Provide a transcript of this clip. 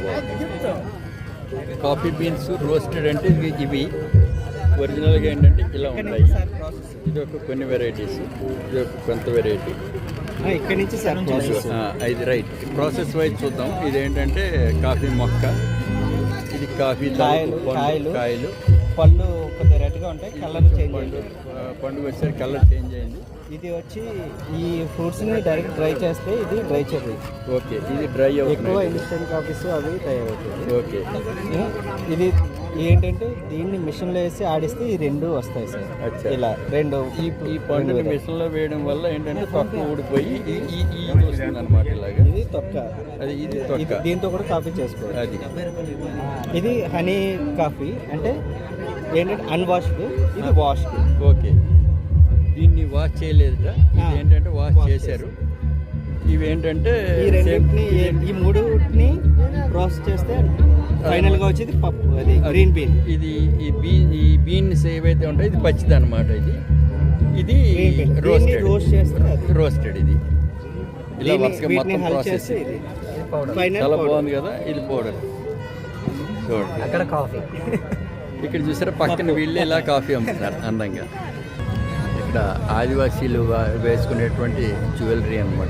బాగుంది coffee beans roasted అంటే ఇవి- ఇవి ఒరిజినల్గా ఏంటంటే ఇలా ఉంటాయి ఇది ఒక కొన్ని వెరైటీస్ ఇది ఒక కొంత వెరైటీ ఇక్కడి నుంచి సార్ ప్రాసెస్ ఇది రైట్ ప్రాసెస్ వైజ్ చూద్దాం. ఇదేంటంటే కాఫీ మొక్క. ఇది కాఫీ కాయలు, కాయలు. పళ్ళు కొద్దిగా రెడ్గా ఉంటాయి కలర్ చేంజ్ పండు పండుగ వచ్చేసరికి కలర్ చేంజ్ అయింది ఇది వచ్చి ఈ ఫ్రూట్స్ని డైరెక్ట్ డ్రై చేస్తే ఇది డ్రై చెర్రీ ఓకే ఇది డ్రై ఎక్కువ ఇన్స్టెంట్ కాఫీస్ అవి తయారవుతుంది ఓకే. ఇది ఏంటంటే దీన్ని మిషన్లో వేసి ఆడిస్తే ఈ రెండు వస్తాయి సార్. ఇలా రెండు ఈ ఈ పండుని మిషన్లో వేయడం వల్ల ఏంటంటే తొక్క ఊడిపోయి ఈ ఈ వస్తుంది అనమాట ఇలాగా. ఇది తొక్క. అది ఇది ఇది తొక్క. దీంతో కూడా కాఫీ చేసుకోవచ్చు. అది. ఇది హనీ కాఫీ. అంటే ఏంటంటే అన్వాష్డ్ ఇది వాష్డ్ ఓకే. దీన్ని వాష్ చేయలేదుట. ఇది ఆ, ఏంటంటే వాష్ చేశారు. ఇవి ఏంటంటే ఈ రెండింటిని ఈ మూడుని ప్రాసెస్ చేస్తే ఫైనల్గా వచ్చేది పప్పు అది గ్రీన్ బీన్. ఇది ఈ బీన్ ఈ బీన్స్ ఏవైతే ఉంటాయో ఇది పచ్చిది అనమాట ఇది ఇది రోస్టెడ్ రోస్ట్ చేస్తే అది. రోస్టెడ్ ఇది. ఇలా వరుసగా మొత్తం ప్రాసెస్ చాలా బాగుంది కదా ఇది పౌడర్ చూడండి. అక్కడ కాఫీ. ఇక్కడ చూసారా పక్కన వీళ్ళు ఇలా కాఫీ అమ్ముతున్నారు అందంగా. ఇక్కడ ఆదివాసీలు వేసుకునేటువంటి జ్యువెలరీ అన్నమాట.